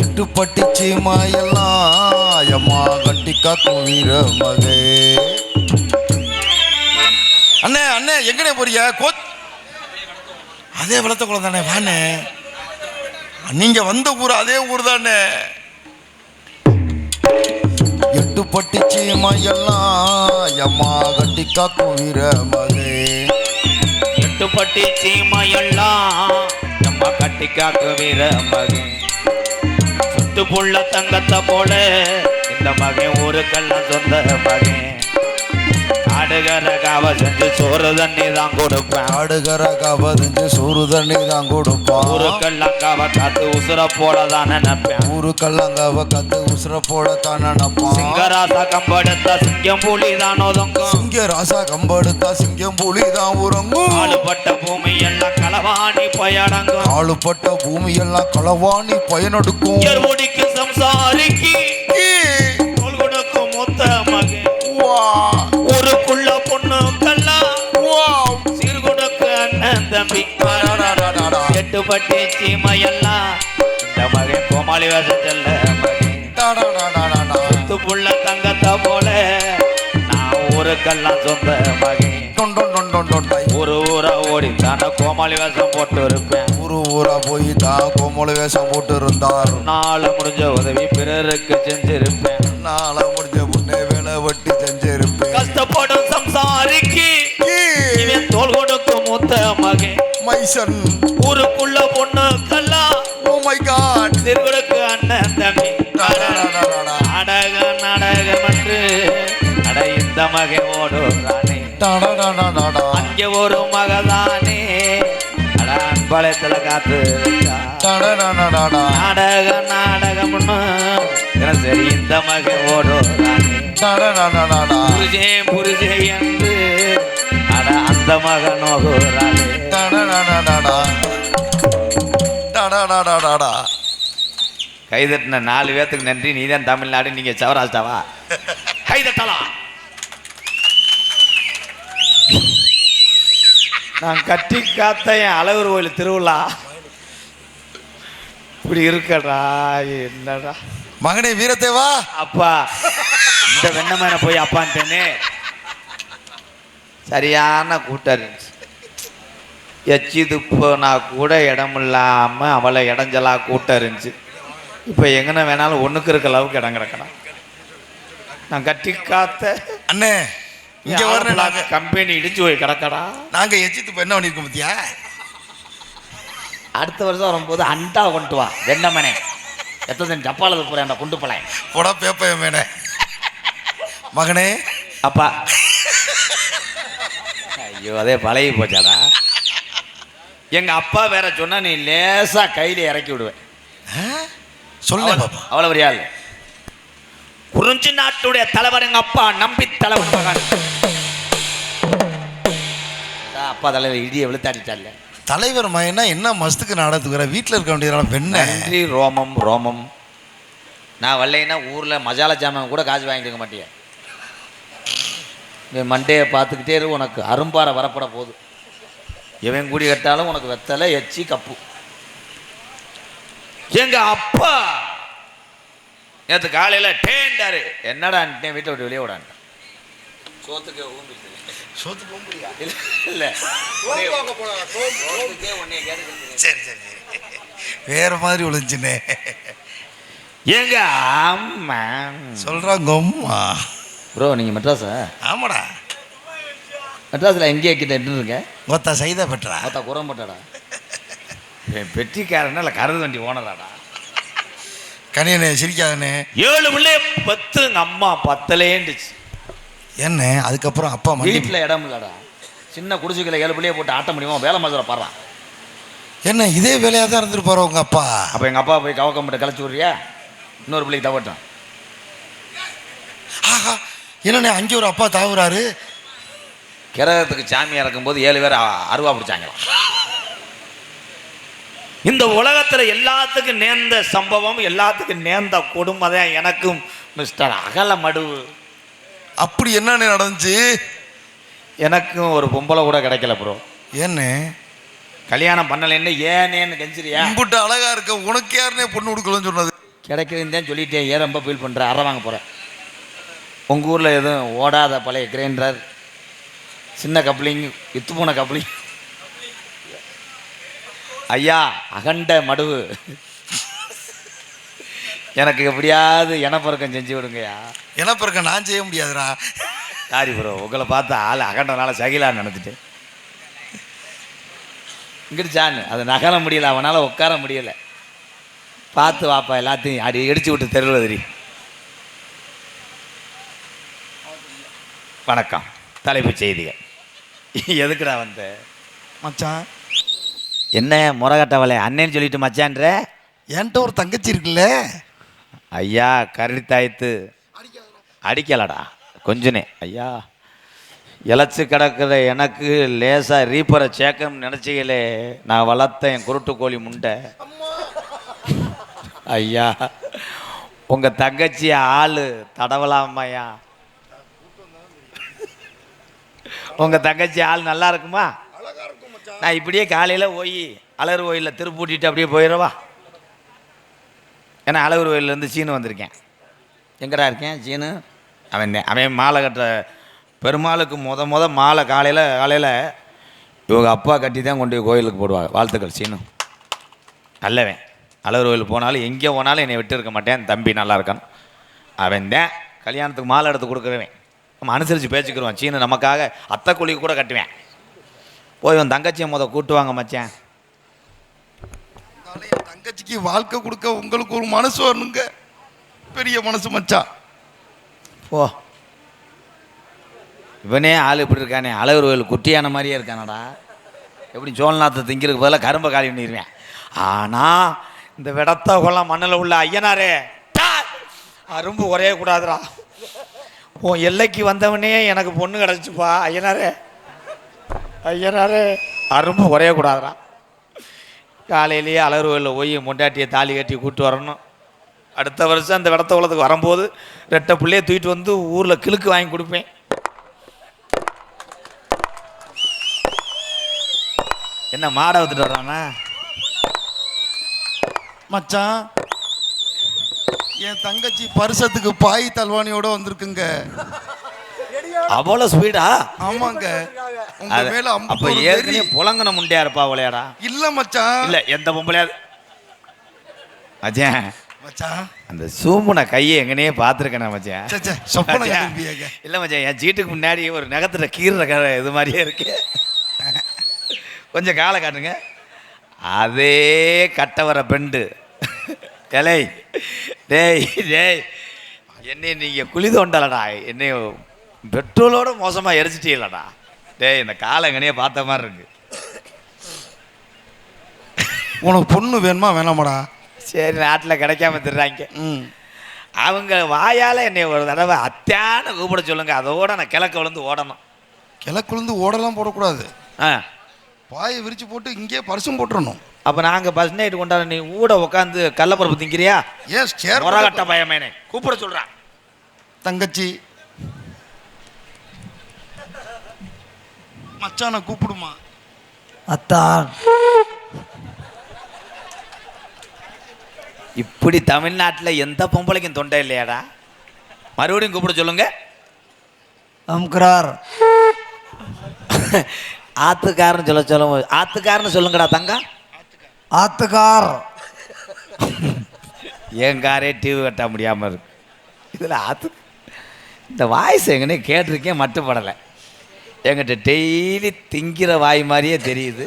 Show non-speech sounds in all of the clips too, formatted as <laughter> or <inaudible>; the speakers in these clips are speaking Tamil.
இட்டு பட்டிச்சு மாயெல்லாம் கட்டிக்கா கட்டி காக்கும் வீர மகே. அண்ணே அண்ணே எங்கடே போறிய கோத் அதே வளர்த்த குளம் தானே வானே நீங்க வந்த ஊர் அதே ஊர் தானே. எட்டு பட்டிச்சு மாயெல்லாம் கட்டிக்கா கட்டி காக்கும் வீர மகே. எட்டுப்பட்டி சீமையெல்லாம் நம்ம கட்டி காக்க வீர சுட்டு புள்ள தங்கத்தை போல. இந்த மகன் ஒரு ஊருக்கெல்லாம் சொந்த மகன். ஆடுகிற காவ செஞ்சு சோறு தண்ணி தான் கொடுப்பேன். ஆடுகிற கவதஞ்சு சோறு தண்ணி தான் கொடுப்பான். ஊருக்கெல்லாம் காவ காத்து உசுர போட தான் நினைப்பேன் ஊருக்கெல்லாங்கவ கத்து உசுர போடத்தான் நினைப்பான் சிங்கராசா கம்பெடுத்த சிங்கம் புலி தான் ஒதுங்கும். சிங்க ராசா கம்பெடுத்தா சிங்கம் புலி தான் உறங்கும். ஆளுப்பட்ட பூமி எல்லாம் களவாணி பயடங்கும். ஆளுப்பட்ட பூமி எல்லாம் களவாணி பயனெடுக்கும். சம்சாரிக்கு மூத்த மகன். ஊருக்குள்ள பொண்ணுக்கெல்லாம் வா. சீர் கொடுக்க அண்ணன் தம்பி. எட்டுப்பட்டி சீமையெல்லாம் இந்த மகன் கோமாளி வேஷத்தில். சுத்து புள்ள தங்கத்தை போல நான் ஊருக்கெல்லாம் சொந்த மகன். ஒரு ஊரா ஓடி தானே கோமாளி வேஷம் போட்டு இருப்பேன் ஊரு ஊரா போய் தான் கோமல வேஷம் போட்டு இருந்தார் நாள முடிஞ்ச உதவி பிறருக்கு செஞ்சிருப்பேன் நாள முடிஞ்ச முன்னே வேலை வெட்டி செஞ்சிருப்பேன் மூத்த மகன் மைசன் ஊருக்குள்ள பொண்ணுக்கெல்லாம் ஓ மை காட் திருவிழுக்கு அண்ணன் தம்பி டடடடடடா. நாடகம் என்று அட இந்த மகன் ஓடுறானே. அங்கே ஒரு மகதானே அட அன்பளத்துல காத்து. நாடகம் நாடகம்னு சரி இந்த மகன் ஓடுறானே. புரிஜே புரிஜே என்று அந்த மகன். கைதட்டின நாலு பேத்துக்கு நன்றி. நீதான் தமிழ்நாடு நீங்க சவராஷ்டாவா கைதட்டலாம் நான் கட்டி காத்த என் அழகர் கோயில் திருவிழா. இப்படி இருக்கடா என்னடா. மகனே வீரத்தேவா? அப்பா இந்த வெண்ணமேன போய் அப்பான்ட்டேனே. சரியான கூட்டம் இருந்துச்சு. எச்சி துப்புனா கூட இடம் இல்லாம அவளை இடைஞ்சலா கூட்டம் இருந்துச்சு. இப்போ எங்கன வேணாலும் ஒண்ணுக்கு இருக்க அளவுக்கு இடம் கிடக்கணும். நான் கட்டி காத்த அண்ணே இங்க வரணும் நாங்க. கம்பெனி இடிச்சு போய் கிடக்கடா? நாங்க எச்சித்து இப்ப என்ன பண்ணிருக்கோம் பத்தியா? அடுத்த வருஷம் வரும்போது அண்டா கொண்டு வா. வெண்ணமனே. எத்தனை ஜப்பால போறேன் கொண்டு போலேன் போடா பேப்பைய மேனே மகனே. அப்பா. ஐயோ அதே பழகி போச்சாடா. எங்க அப்பா வேற சொன்னா நீ லேசா கையில இறக்கி விடுவேன். சொல்ல அவ்வளவு பெரிய ஆள். குறிஞ்சி நாட்டுடைய தலைவர் எங்க அப்பா நம்பி தலைவர் மகன். அப்பா தலைவர் இடியை வெளுத்தாடிட்டால தலைவர் மகனா என்ன மஸ்துக்கு நாடகத்துக்குற வீட்டில் இருக்க வேண்டியதான வெண்ண நன்றி ரோமம் ரோமம். நான் வரலைன்னா ஊர்ல மசாலா ஜாமான் கூட காசு வாங்கிட்டு இருக்க மாட்டியா. நீ மண்டையை பார்த்துக்கிட்டே இரு உனக்கு அரும்பாறை வரப்பட போகுது. இவன் கூடி கட்டாலும் உனக்கு வெத்தலை எச்சி கப்பு. எங்க அப்பா! நேற்று காலையில டேண்டாரு. என்னடா வீட்டை விட்டு வெளியே விடான்ட்டான் சோத்துக்கு ஊம்பிட்டு. சோத்து போக முடியா இல்ல. இல்ல சோத்துக்கே உன்னைய கேட்டுக்கிட்டு சரி சரி சரி. வேற மாதிரி ஒளிஞ்சுனே. எங்க அம்மா? சொல்றாங்க அம்மா ப்ரோ நீங்கள் மெட்ராஸா? ஆமாடா. மெட்ராஸில் எங்கேயே கிட்ட இருக்க ஒத்தா சைதா பெற்றா பார்த்தா குரம்பட்டாடா என் பெட்டிக்காரனா இல்லை கருது வண்டி ஓனராடா. கனியனே சிரிக்காதனே. ஏழு பிள்ளை பத்து அம்மா பத்தலேண்டுச்சு என்ன? அதுக்கப்புறம் அப்பா வீட்டில் இடம் இல்லடா. சின்ன குடிசுக்கில் ஏழு பிள்ளைய போட்டு ஆட்ட முடியுமா? வேலை மாதிரி பாடுறான். என்ன இதே வேலையாக தான் இருந்திருப்பாரு உங்க அப்பா? அப்போ எங்கள் அப்பா போய் கவக்கம் போட்டு கழிச்சு விட்றியா? இன்னொரு பிள்ளைக்கு தவட்டான் ஆஹா என்னண்ணே அங்கே ஒரு அப்பா தாவுறாரு? கிரகத்துக்கு சாமி இறக்கும்போது ஏழு பேர் அருவா பிடிச்சாங்களாம். இந்த உலகத்துல எல்லாத்துக்கும் நேர்ந்த சம்பவம் எல்லாத்துக்கும் நேர்ந்த கொடுமை தான் எனக்கும் மிஸ்டர் அகல மடுவு. அப்படி என்னண்ணே நடந்துச்சு? எனக்கும் ஒரு பொம்பளை கூட கிடைக்கல ப்ரோ என்ன கல்யாணம் பண்ணலைன்னு ஏனேன்னு கெஞ்சிரியா இம்புட்டு அழகா இருக்க உனக்கு யாருனே பொண்ணு கொடுக்கலன்னு சொன்னது? கிடைக்குதுன்னு தான் சொல்லிட்டேன் ஏன் ரொம்ப ஃபீல் பண்ணுற அரை வாங்க போகிறேன் உங்கள் ஊரில் எதுவும் ஓடாத பழைய கிரைண்டர் சின்ன கப்ளிங் வித்து போன கப்ளிங். ஐயா அகண்ட மடுவு. எனக்கு எப்படியாவது இனப்பெருக்கம் செஞ்சு விடுங்கய்யா. என்ன பிறக்க நான் செய்ய முடியாதுடா. சாரி ப்ரோ உங்களை பார்த்து ஆள் அகண்டனால சகிலான்னு நினச்சிட்டேன். இங்கிடுச்சான்னு அது நகர முடியல அவனால் உட்கார முடியல. பார்த்து வாப்பா எல்லாத்தையும் அடி இடிச்சு விட்டு தெருவதிரி வணக்கம். தலைப்புச் செய்திகள். எதுக்குடா வந்த? மச்சான். என்ன முறகட்டவளை அண்ணேன்னு சொல்லிட்டு மச்சான்ற? என்கிட்ட ஒரு தங்கச்சி இருக்குல்ல? ஐயா கரடி தாய்த்து. அடிக்கலடா கொஞ்சனே. ஐயா இழைச்சி கிடக்கிற எனக்கு லேசாக ரீப்பரை சேர்க்கணும்னு நினச்சிகளே நான் வளர்த்த என் குருட்டு கோழி முண்டை. ஐயா உங்கள் தங்கச்சி ஆள் தடவலாமையா உங்கள் தங்கச்சி ஆள் நல்லா இருக்குமா? நான் இப்படியே காலையில் போய் அழகர் கோயிலில் திருப்பூட்டிட்டு அப்படியே போயிடவா? ஏன்னா அழகர் கோயிலேருந்து சீனு வந்திருக்கேன். எங்கடா இருக்கேன் சீனு? அவன் தான். அவன் மாலை கட்டுற பெருமாளுக்கு முத முத மாலை காலையில் காலையில் இவங்க அப்பா கட்டி தான் கொண்டு போய் கோயிலுக்கு போடுவாங்க. வாழ்த்துக்கள் சீனு. நல்லவன். அழகர் கோயில் போனாலும் எங்கே போனாலும் என்னை விட்டு இருக்க மாட்டேன். தம்பி நல்லா இருக்கான். அவன் தான் கல்யாணத்துக்கு மாலை எடுத்து கொடுக்குறவன். நம்ம அனுசரித்து பேச்சுக்கிறோம் சீனு நமக்காக அத்தை குழிக்கு கூட கட்டுவேன். போய் உன் தங்கச்சியை முத கூட்டுவாங்க மச்சான். தங்கச்சிக்கு வாழ்க்கை கொடுக்க உங்களுக்கு ஒரு மனசு வரணுங்க. பெரிய மனசு மச்சான். போ. இவனே ஆள் இப்படி இருக்கானே. அழகர் கோயில் குட்டியான மாதிரியே இருக்கானடா. எப்படி சோழநாத்தை திங்கிறதுக்கு பதிலாக கரும்பை காலி பண்ணிடுவேன். ஆனால் இந்த விடத்த கொள்ளம் மண்ணில் உள்ள ஐயனாரே! அரும்பு குறைய கூடாதுடா உன் எல்லைக்கு வந்தவனே எனக்கு பொண்ணு கிடச்சிப்பா ஐயனாரே. ஐயனாரே. அரும்பு குறைய கூடாதுடா காலையிலேயே அழகர் போய் முண்டாட்டியை தாலி கட்டி கூட்டு வரணும். அடுத்த வருஷம் அந்த விடத்த குளத்துக்கு வரும்போது ரெட்டை பிள்ளையை தூக்கிட்டு வந்து ஊரில் கிழுக்கு வாங்கி கொடுப்பேன். என்ன மாடை வந்துட்டு வர்றானா? மச்சான் என் தங்கச்சி பரிசத்துக்கு பாய் தல்வானியோட வந்திருக்குங்க. அவ்வளோ ஸ்பீடா ஆமாங்க. உங்க மேல அப்ப ஒரு ஏற்கனவே. புலங்கன முண்டையா இருப்பா விளையாடா இல்ல மச்சான். இல்ல எந்த பொம்பளையாவது அஜயன் மச்சான். அந்த சூமுன கையை எங்கனே பார்த்துருக்கேன் மச்சான்? ச்சே, ச்சே, மச்சான். இல்ல மச்சான் என் சீட்டுக்கு முன்னாடி ஒரு நகத்துல கீறுற க- இது மாதிரியே இருக்கு. கொஞ்சம் காலை காட்டுங்க. அதே கட்ட வர பெண்டு. கலை. டேய் டேய். என்னை நீங்க குழி தோண்டலடா. என்னை பெட்ரோலோட மோசமா எரிச்சிட்டீங்களடா. டேய் இந்த காலை எங்கனையே பார்த்த மாதிரி இருக்கு. உனக்கு பொண்ணு வேணுமா வேணாமாடா? சரி நாட்டில் கிடைக்காம திடுறாங்க ம். அவங்க வாயால் என்னை ஒரு தடவை அத்தியான கூப்பிட சொல்லுங்க. அதோட நான் கிழக்கு விழுந்து ஓடணும். கிழக்குழுந்து ஓடலாம் போடக்கூடாது. ஆ. பாயை விரிச்சு போட்டு இங்கேயே பரிசும் போட்டுறணும். அப்போ நாங்கள் பஸ் நைட்டு கொண்டாட நீ ஊட உட்காந்து கள்ளப்பருப்பு திங்கிறியா? ஏன் சேர் முறகட்ட பயமேனே கூப்பிட சொல்கிறான் தங்கச்சி. மச்சானை கூப்பிடுமா? அத்தான் இப்படி தமிழ்நாட்டில் எந்த பொம்பளைக்கும் தொண்டை இல்லையாடா? மறுபடியும் கூப்பிட சொல்லுங்க. அம்கிறார் <laughs> ஆத்துக்காரன்னு சொல்ல சொல்ல ஆத்துக்காரன்னு சொல்லுங்கடா தங்கம் ஆத்துக்கார். என் காரே டிவி கட்ட முடியாமல் இருக்கு. இதில் ஆத்து இந்த வாய்ஸ் எங்கனே கேட்டிருக்கேன் மட்டுப்படலை என்கிட்ட டெய்லி திங்கிற வாய் மாதிரியே தெரியுது.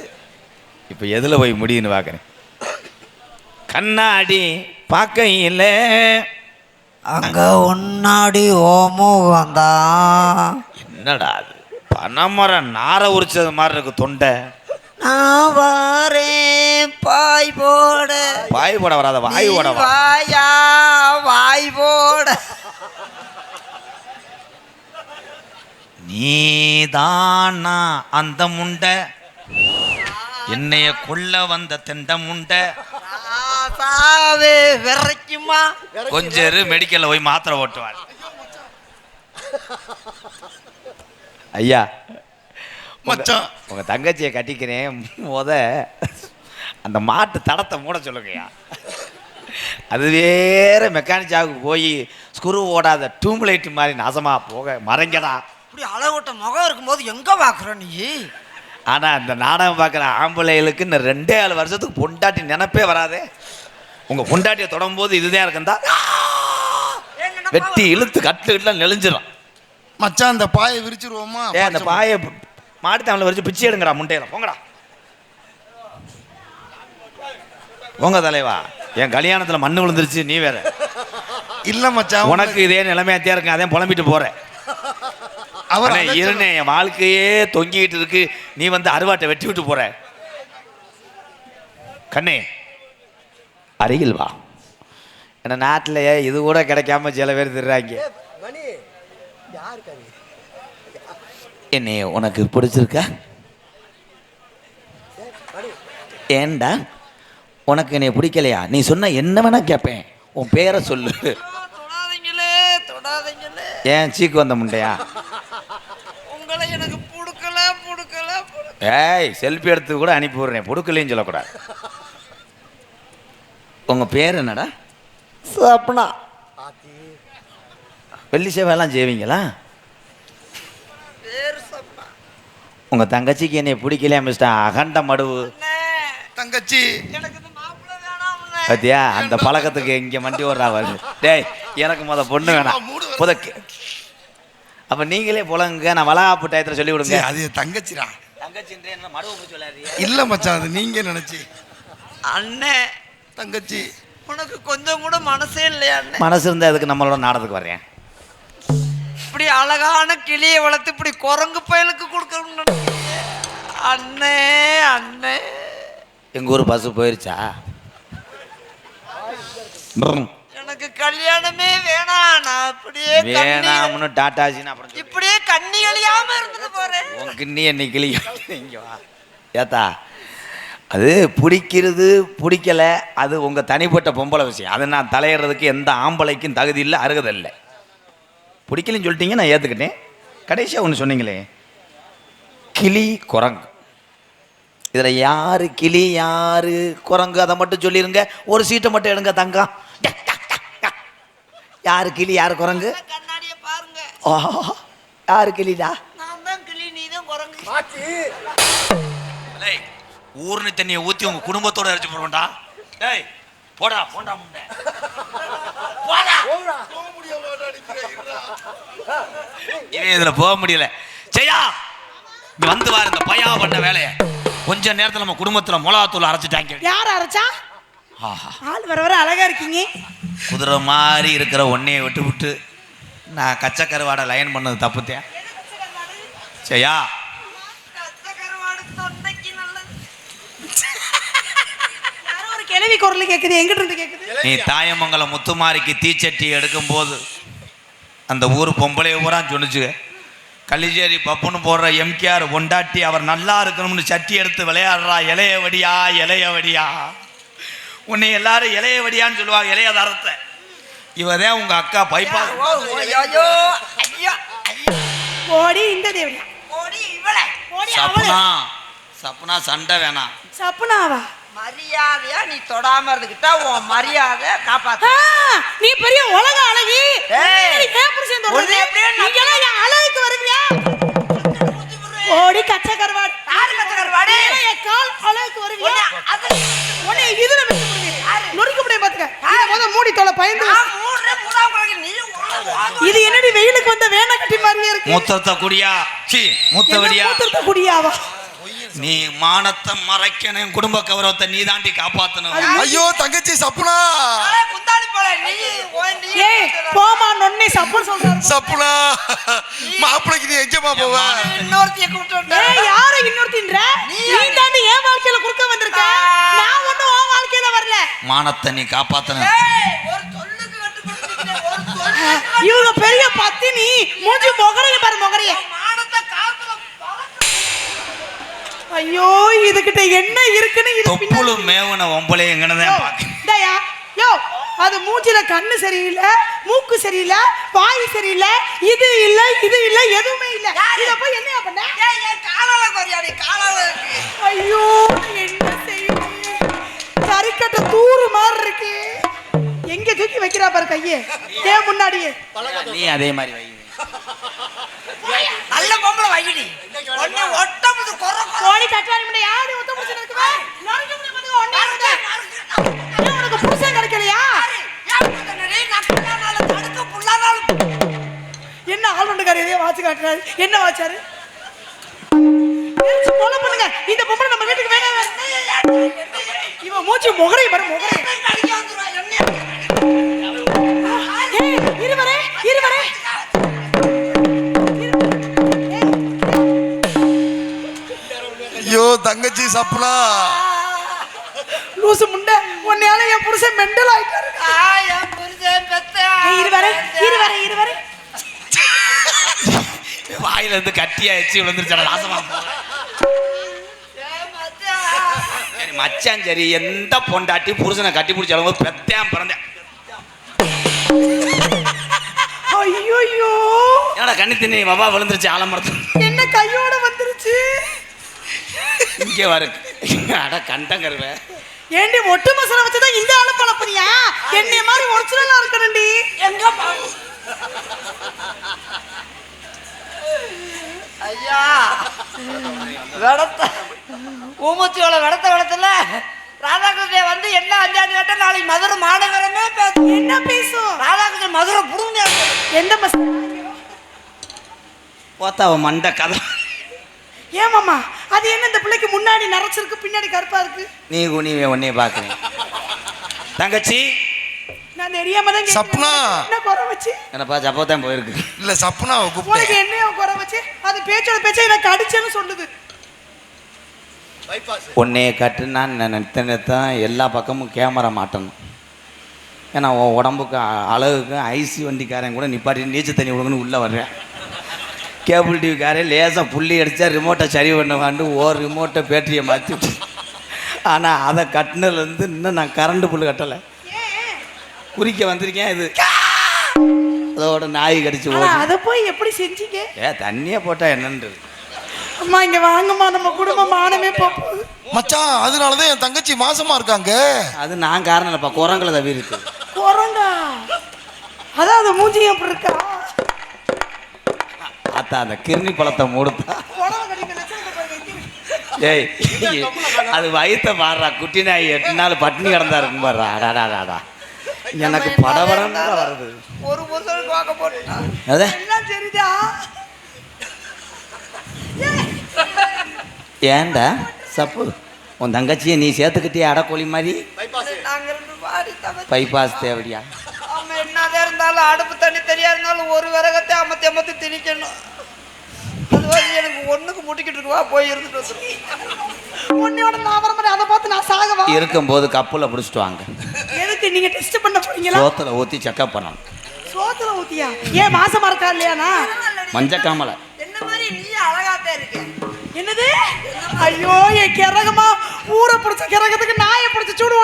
இப்போ எதில் போய் முடியுன்னு பார்க்குறேன் கண்ணாடி பார்க்கையில் அங்க உன்னாடி ஓமுகம் தான். என்னடா அது? பனைமரம் நாரை உரிச்சது மாதிரி இருக்கு தொண்டை. நான் வரேன் பாய் போட. வாய் போட வராத வாய் போட வா. வாயா வாய் போட. நீதானா அந்த முண்டை? என்னைய கொல்ல வந்த தெண்ட முண்டை. சாவே விரைக்குமா? கொஞ்சம் மெடிக்கல்ல போய் மாத்திரை ஓட்டுவார். ஐயா மச்சான். உங்க தங்கச்சியை கட்டிக்கிறேன். முத அந்த மாட்டு தடத்தை மூட சொல்லுங்கய்யா. அது வேற மெக்கானிக் ஷாப்புக்கு போய் ஸ்க்ரூ ஓடாத டியூப்லைட் மாதிரி நாசமா போக மறைங்கடா இப்படி அளவுட்ட முகம் இருக்கும்போது எங்க பாக்குற நீ? ஆனா இந்த நாடகம் பார்க்குற ஆம்பளைகளுக்கு இந்த ரெண்டே ஏழு வருஷத்துக்கு பொண்டாட்டி நினைப்பே வராதே. உங்க பொண்டாட்டியை தொடரும்போது இதுதான் இருக்குந்தா வெட்டி இழுத்து கட்டு நெளிஞ்சிடும் மச்சான் அந்த பாயை விரிச்சிருவோமா? ஏன் அந்த பாயை மாடி தமிழ் வச்சு பிச்சை எடுங்கடா முட்டையில. போங்கடா. போங்க தலைவா. என் கல்யாணத்துல மண்ணு விழுந்துருச்சு நீ வேற. இல்ல மச்சான் உனக்கு இதே நிலைமையாத்தியா இருக்கு அதே புலம்பிட்டு போறேன் அதை இருண்ணே என் வாழ்க்கையே தொங்கிட்டு இருக்கு நீ வந்து அருவாட்டை வெட்டி விட்டு போற. கண்ணே அருகில் வா. என்ன நாட்டில் இது கூட கிடைக்காம சில பேர் திடுறாங்க என்னைய உனக்கு பிடிச்சிருக்கா? ஏன்டா உனக்கு என்னைய பிடிக்கலையா? நீ சொன்ன என்ன வேணா கேட்பேன் உன் பேரை சொல்லு. தொடாதீங்களே தொடாதீங்களே. ஏன் சீக்கு வந்த முண்டையா? உங்களை எனக்கு புடுக்கல புடுக்கல புடுக்கல. ஏய் செல்ஃபி எடுத்து கூட அனுப்பி விடுறேன் பொடுக்கலையும் சொல்லக்கூடாது. உங்க பேர் என்னடா? சப்னா. வெள்ளி சேவையெல்லாம் செய்வீங்களா பேர் சப்னா உங்க தங்கச்சிக்கு என்னை பிடிக்கலையா மிஸ்டர் அகண்ட மடுவு. தங்கச்சி. பாத்தியா அந்த பழக்கத்துக்கு இங்க மண்டி ஓடுறா வருது டேய் எனக்கு முத பொண்ணு வேணாம். புதக்கு அப்ப நீங்களே புலங்க நான் வளகாப்பு டயத்துல சொல்லி விடுங்க அது என் தங்கச்சிடா. தங்கச்சின்றே இல்ல மச்சான் அது நீங்க நினைச்சு. அண்ணே. தங்கச்சி. உனக்கு கொஞ்சம் கூட மனசே இல்லையா மனசு இருந்தா அதுக்கு நம்மளோட நாடகத்துக்கு வர்றேன் இப்படி அழகான கிளியை வளர்த்து இப்படி குரங்கு பயலுக்கு கொடுக்கணும்னு. அண்ணே அண்ணே. எங்க ஊர் பஸ் போயிருச்சா. எனக்கு கல்யாணமே வேணாம். நான் அப்படியே வேணாம்னு டாட்டாஜின்னு அப்புறம். இப்படியே கண்ணி கழியாம இருந்துட்டு போறேன். உன் கிண்ணி என்னை கிளி? இங்க வா. ஏத்தா அது பிடிக்கிறது பிடிக்கல. அது உங்க தனிப்பட்ட பொம்பளை விஷயம். அது நான் தலையிடுறதுக்கு எந்த ஆம்பளைக்கும் தகுதி இல்லை அருகதை இல்லை. பிடிக்கலன்னு சொல்லிட்டீங்க நான் ஏற்றுக்கிட்டேன் கடைசியாக ஒன்று சொன்னீங்களே கிளி குரங்கு. இதில் யாரு கிளி யாரு குரங்கு அதை மட்டும் சொல்லிருங்க. ஒரு சீட்டை மட்டும் எடுங்க தங்கம். யாரு கிளி யாரு குரங்கு? கண்ணாடிய பாருங்க. ஓ யாரு கிளிடா? ஊர்னு தண்ணியை ஊத்தி உங்க குடும்பத்தோட அரைச்சு போடுவோம்டா டேய் போடா போண்டா முண்டை. போடா. இவன் இதுல போக முடியல. செய்யா இங்க வந்து வாரு இந்த பையா பண்ண வேலைய. கொஞ்ச நேரத்துல நம்ம குடும்பத்துல மிளகாத்தூள் அரைச்சிட்டாங்க. யார் அரைச்சா? ஆள் வர வர அழகா இருக்கீங்க. குதிரை மாதிரி இருக்கிற ஒன்னையை விட்டு விட்டு நான் கச்சை கருவாடை லைன் பண்ணது தப்புத்தேன் செய்யா கருவாடு தொண்டைக்கு நல்லது யாரோ ஒரு கிளவி குரல் கேக்குது எங்கிட்ட இருந்து கேக்குது? நீ தாயமங்கலம் முத்துமாரிக்கு தீச்சட்டி எடுக்கும்போது அந்த ஊர் பொம்பளைய பூரா சொன்னுச்சு கள்ளிச்சேரி பப்புன்னு போடுற எம்கேஆர் பொண்டாட்டி அவர் நல்லா இருக்கணும்னு சட்டி எடுத்து விளையாடுறா இளைய வடியா இளைய வடியா உன்னை எல்லாரும் இளைய வடியான்னு சொல்லுவாங்க இளைய தரத்தை இவதான் உங்க அக்கா பைப்பா. ஓடி இந்த தேவடி. ஓடி இவளை. சப்புனா அவளே சப்புனா சண்டை வேணாம். சப்புனாவா? மரியாதையா நீ தொடாம இருந்துகிட்டா உன் மரியாதை காப்பாத்து. நீ பெரிய உலக அழகி. அழகுக்கு வருவியா ஓடி கச்சை கருவாடு யாரு கச்சை கருவாடு? கால் அழகுக்கு வருவியா உன்னை இதுல வச்சு நொறுக்க முடியும் பாத்துக்க முத மூடி தொலை பயந்து. இது என்னடி வெயிலுக்கு வந்த வேணா கட்டி மாதிரியே இருக்கு. மூத்தத்தை குடியா? சி மூத்த வடியா குடியாவா? நீ மானத்தை மறைக்கணும் குடும்ப கௌரவத்தை நீ தாண்டி காப்பாத்தணும் ஐயோ தங்கச்சி சப்புனா. போமா நொன்னே சப்புன்னு சொல்றாரு. சப்புனா. மாப்பிளைக்கு நீ எங்கம்மா போவ? இன்னொருத்திய கூப்பிட்டு வந்த. ஏய் யார இன்னொருத்தின்ற? நீ தாண்டி என் வாழ்க்கையில குறுக்க வந்திருக்க. நான் ஒண்ணும் உன் வாழ்க்கையில வரல. மானத்தை நீ காப்பாத்தணும். இவங்க பெரிய பத்தினி மூஞ்சி முகரைய பாரு முகரைய. ஐயோ இதுகிட்ட என்ன இருக்குன்னு இது தொப்புளு மேவன ஒம்பளை எங்கன்னு பாக்க டேயா யோ அது மூஞ்சில கண்ணு சரியில்லை மூக்கு சரியில்லை வாய் சரியில்லை இது இல்ல இது இல்ல எதுவுமே இல்ல. யாரு? இத போய் என்னையா பண்ண? காலால நீ காலால இருக்கு. ஐயோ என்ன செய்யுது சரிக்கட்ட தூறு மாதிரி இருக்கு. எங்க தூக்கி வைக்கிறா பாரு கையே? ஏன் முன்னாடியே? நீ அதே மாதிரி வை. நல்ல பொம்பளை வைகிடி ஒண்ணு ஓடி தட்டுவாரி குறை முன்ன யாரு ஒத்த புடிச்சு இருக்குவே நறுக்கு முன்ன பாத்துக்க ஒண்ணே ஒண்ணு. உனக்கு புருஷன் கிடைக்கலையா என்ன ஆள் ஒன்றுக்காரி இதே வாட்சி காட்டுறாரு? என்ன வாச்சாரு? கொலை பண்ணுங்க. இந்த பொம்பளை நம்ம வீட்டுக்கு வேணாம். இவன் மூச்சு முகரை பாரு முகரை சப்னா லூசு முண்டை உன்னையால என் புருஷன் மெண்டல் ஆயிட்டாரு. ஏய், இருவரே இருவரே இருவரே <laughs> வாயில இருந்து கட்டியா வச்சு விழுந்துருச்சா நாசமா. சரி மச்சான் சரி எந்த பொண்டாட்டி புருஷனை கட்டி பிடிச்ச அளவு பெத்தேன் பிறந்தேன். ஐயோ என்னடா கண்ணி திண்ணி வவா விழுந்துருச்சு ஆலமரத்து என்ன கையோட வந்துருச்சு? இங்கே வரு அட கண்டம் கருவே ஏண்டி ஒட்டு மசாலா வச்சுதான் இந்த ஆளு பழப்பறியா என்னைய மாதிரி ஒரிஜினலா இருக்கணும்டி. எங்க. ஐயா வெடத்த ஊமச்சியோட வெடத்த வெடத்துல ராதாகிருஷ்ணன் வந்து என்ன அஞ்சாண்டு கேட்டா நாளைக்கு மதுரை மாநகரமே பேசும் என்ன பேசும்? ராதாகிருஷ்ணன் மதுரை புடுங்க எந்த மசாலா? போத்தா அவன் மண்டை கதை. ஏமாமா அது என்ன இந்த பிள்ளைக்கு முன்னாடி நரைச்சிருக்கு பின்னாடி கருப்பா இருக்கு? நீ குனிவே உன்னைய பார்க்குறேன். தங்கச்சி! நான் தெரியாம தான். சப்னா. என்ன குறை வச்சு? என்னப்பா ஜப்போ தான் போயிருக்கு. இல்ல சப்னாவை உனக்கு கூப்பிட்டேன் என்னைய குறை வச்சு? அது பேச்சோட பேச்ச எனக்கு அடிச்சேன்னு சொல்லுது. உன்னைய கட்டுனான்னு நினைத்தனே தான் எல்லா பக்கமும் கேமரா மாட்டணும். ஏன்னா உன் உடம்புக்கு அ- அழகுக்கு ஐசி வண்டிக்காரன் கூட நிப்பாட்டி நீச்சல் தண்ணி விடுங்கன்னு உள்ளே வர்றேன். கேபிள் டிவிக்காரன் லேசாக புள்ளி அடித்தா ரிமோட்டை சரி பண்ணுவாண்டு ஓர் ரிமோட்டை பேட்டரியை மாற்றி ஆனால் அதை கட்டினதுலேருந்து இன்னும் நான் கரண்ட் புல்லு கட்டலை. குறிக்க வந்திருக்கேன் இது. அதோட நாய் கடிச்சு ஓடி அதை போய் எப்படி செஞ்சீங்க? ஏ தண்ணியை போட்டால் என்னன்றது. அம்மா இங்க வாங்கம்மா நம்ம குடும்பம் மானமே போகுது. மச்சான் அதனாலதான் என் தங்கச்சி மாசமா இருக்காங்க. அது நான் காரணம் இல்லைப்பா குரங்களை தவி இருக்கு குரங்கா? அதான் அது மூஞ்சி அப்படி இருக்கா? அத்தா அந்த கிருணி பழத்தை மூடுத்தா. ஏய் அது வயித்த பாடுறா குட்டி நாய் எட்டு நாள் பட்டினி கிடந்தா இருக்கும் பாடுறா அடாடாடாடா எனக்கு படபடன்னு தான் வருது. ஒரு அதே எல்லாம் சரிதா ஏன்டா? சப்பு. உன் தங்கச்சியை நீ சேர்த்துக்கிட்டே அடக்கோழி மாதிரி? பைபாஸ் அவன் என்னதான் இருந்தாலும் அடுப்பு தண்ணி தெரியா இருந்தாலும் ஒரு விறகத்தை அமத்தி அமத்தி திணிக்கணும். எனக்கு ஒண்ணுக்கு முட்டிக்கிட்டு இருக்குவா போய் இருந்துட்டு வந்துடும் உன்னையோட நான் வர மாதிரி அதை பார்த்து நான் சாகவா இருக்கும்போது கப்புல பிடிச்சிட்டு வாங்க. எதுக்கு நீங்க டெஸ்ட் பண்ண போறீங்களா? சோத்துல ஊற்றி செக்கப் பண்ணணும். சோத்துல ஊத்தியா? ஏன் மாசமா இருக்கா இல்லையானா மஞ்சள் காமலை. என்ன மாதிரி நீ அழகாத்தான் இருக்க. என்னது? ஐயோ என் கிறகமா ஊரை பிடிச்ச கிறகத்துக்கு நாயை பிடிச்ச சூடு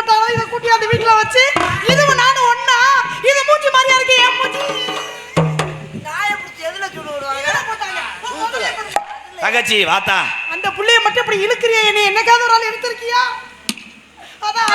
தங்கச்சி வாத்தா. அந்த புள்ளைய மட்டும் இப்படி இழுக்கிறியா என்னை என்னைக்காவது ஒரு ஆள் எடுத்திருக்கியா? அதான்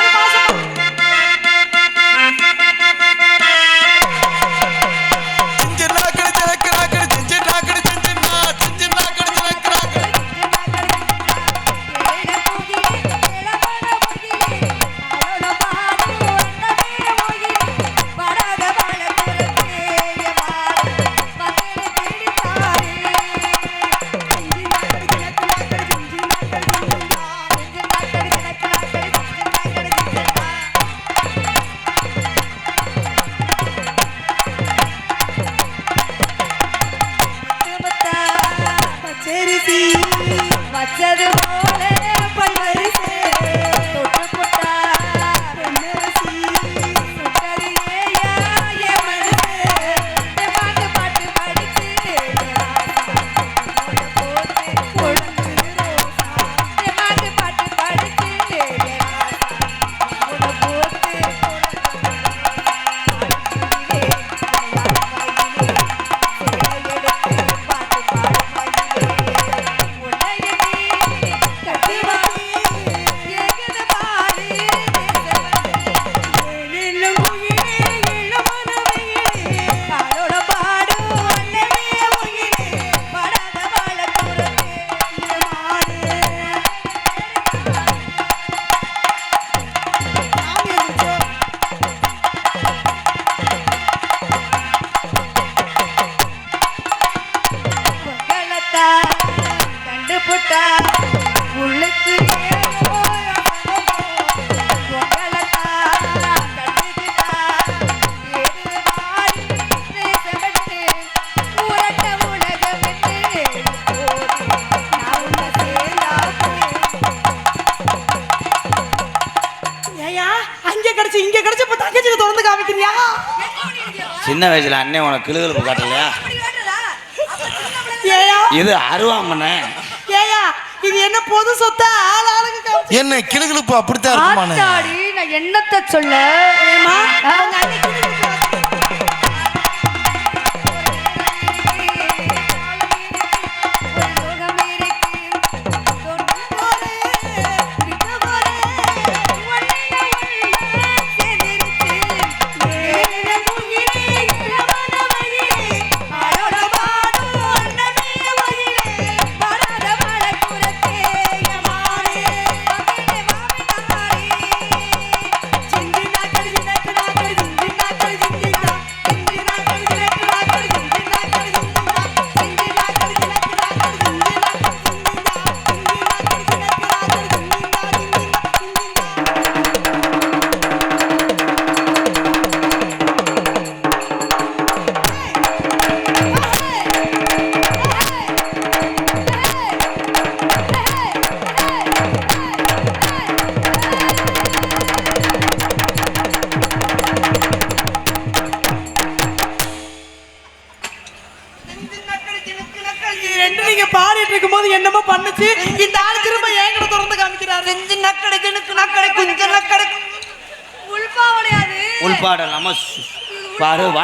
அண்ணன் உனக்கு கிளுகிழப்பு காட்டலையா இது அருவாமண்ணே. ஏயா இது என்ன பொது சொத்தா? ஆள் ஆளுக்கு காமிச்சு என்ன கிளுகிழுப்பு அப்படித்தான் ஆத்தாடி நான் என்னத்த சொல்ல? அவங்க அன்னைக்கு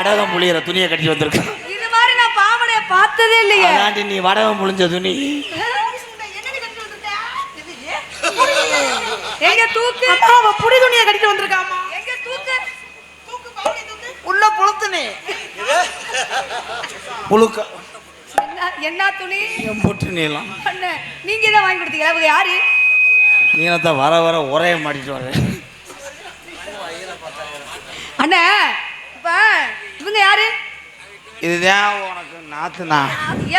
வடகம் புளியிற துணியை கட்டி வந்திருக்க இது மாதிரி நான் பாவடைய பார்த்ததே இல்லையே. அதாண்டி நீ வடகம் புளிஞ்ச துணி. எங்க தூக்கு? அவ புடி துணியை கட்டிட்டு வந்திருக்காமா எங்க தூக்கு? உள்ள புளுத்துனே புழுக்க. என்ன என்ன துணி? என் பொட்டு நீளம் அண்ணே நீங்க தான் வாங்கி கொடுத்தீங்களா இவங்க யாரு? நீளத்தை வர வர ஒரே மாட்டிட்டு வர? அண்ணே யாரு? இதுதான் உனக்கு நாத்துனா.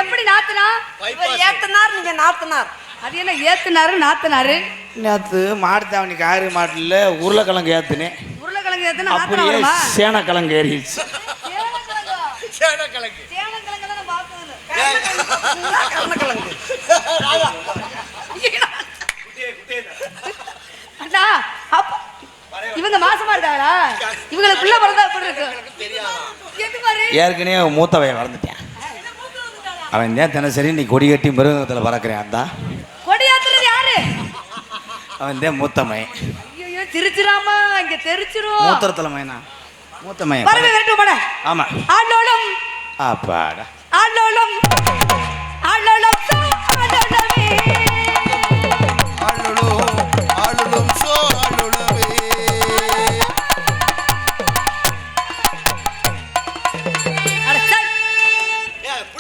எப்படி நாத்துனா? இவர் ஏத்தனார் நீங்க நாத்தனார். அது என்ன ஏத்துனாரு நாத்துனாரு? நேற்று மாட்டுத்தாவணி காரி மாட்டில் உருளைக்கிழங்கு ஏற்றுனேன் உருளைக்கிழங்கு ஏத்துனா நாத்துனா அப்படியே வருமா? சேனக்கிழங்கு ஏறிடுச்சு. சேனக்கிழங்கு? அண்ணா அப்ப இவங்க மாசமா இருக்காங்களா? இவங்களுக்கு புள்ள பிறந்தா எப்படி இருக்கு? மாதிரி ஏற்கனவே மூத்தவையை வளர்ந்துட்டேன். அவன் தான் தினசரி நீ கொடி கட்டி மிருகத்தில் பறக்கிறேன் அந்த. கொடியாத்துறது யாரு? அவன் தான் மூத்தமை திருச்சிராமா இங்க தெரிச்சிரும். மூத்திரத்தில் மைனா. பறவை விரட்டு போட? ஆமா. ஆளோளம் அப்பாடா ஆளோளம் ஆளோளமே.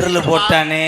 ட்ரில் போட்டானே.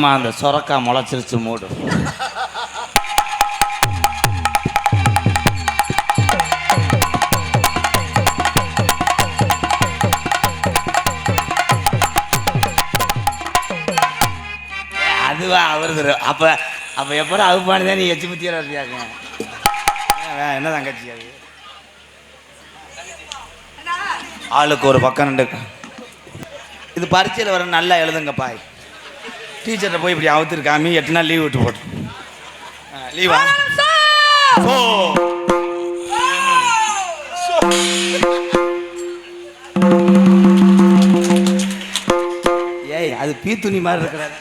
அம்மா அந்த சொரக்கா முளைச்சிருச்சு மூடு. அதுவா அவரு அப்ப அப்ப எப்பறம் அது தான் நீ எச்சு முத்தியா இருக்கியாங்க என்ன தங்கச்சி அது? ஆளுக்கு ஒரு பக்கம் ரெண்டு இது பரீட்சையில் வர நல்லா எழுதுங்க பாய் டீச்சர்கிட்ட போய் இப்படி அவுத்துருக்காமி எட்டு நாள் லீவ் விட்டு போட்டு. லீவா ஓ ஏய் அது பீ துணி மாதிரி இருக்கிறாரு.